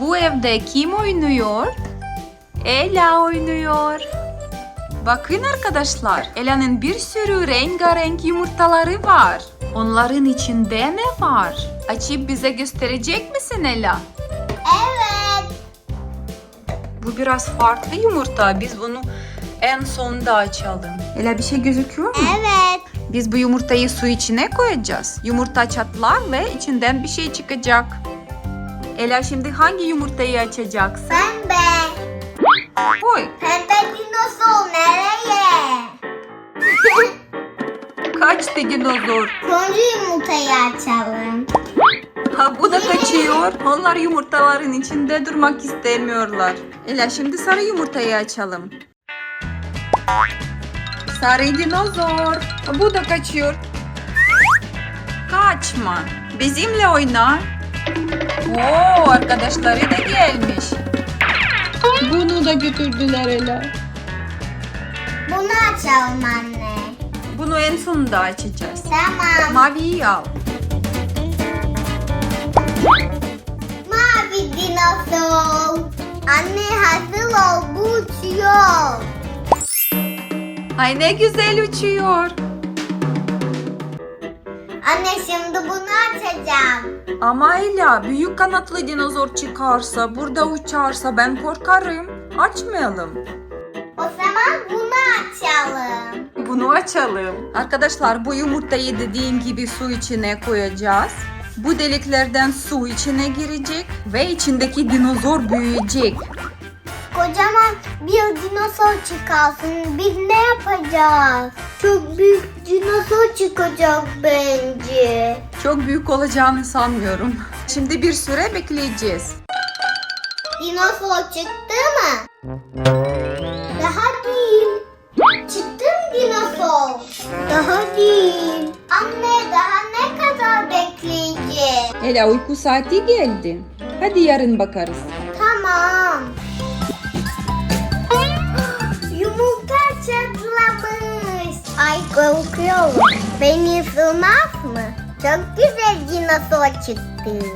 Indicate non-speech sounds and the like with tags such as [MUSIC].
Bu evde kim oynuyor? Ela oynuyor. Bakın arkadaşlar, Ela'nın bir sürü rengarenk yumurtaları var. Onların içinde ne var? Açıp bize gösterecek misin Ela? Evet. Bu biraz farklı yumurta. Biz bunu en sonda açalım. Ela bir şey gözüküyor mu? Evet. Biz bu yumurtayı su içine koyacağız. Yumurta çatlar ve içinden bir şey çıkacak. Ela şimdi hangi yumurtayı açacaksın? Pembe. Koy. Pembe dinozor nereye? [LAUGHS] Kaçtı dinozor. Sonuncu yumurtayı açalım. Ha bu da kaçıyor. Onlar yumurtaların içinde durmak istemiyorlar. Ela şimdi sarı yumurtayı açalım. Sarı dinozor. Bu da kaçıyor. Kaçma. Bizimle oyna. Oo arkadaşları da gelmiş. Bunu da götürdüler Ela. Bunu açalım anne. Bunu en sonunda açacağız. Tamam. Maviyi al. Mavi dinozor. Anne hazır ol bu uçuyor. Ay ne güzel uçuyor. Anne şimdi bunu. Ama Ela büyük kanatlı dinozor çıkarsa burada uçarsa ben korkarım. Açmayalım. O zaman bunu açalım. Bunu açalım. Arkadaşlar bu yumurtayı dediğim gibi su içine koyacağız. Bu deliklerden su içine girecek ve içindeki dinozor büyüyecek. Kocaman bir dinozor çıkarsın. Biz ne yapacağız? Çok büyük dinozor çıkacak bence. Çok büyük olacağını sanmıyorum. Şimdi bir süre bekleyeceğiz. Dinozor çıktı mı? Daha değil. Çıktı mı dinozor? Daha değil. Anne daha ne kadar bekleyeceğiz? Ela uyku saati geldi. Hadi yarın bakarız. Tamam. Yumurta çatlamış. Ay korkuyorum. Beni ısırmaz mı? Çok güzel dinozor çıktı.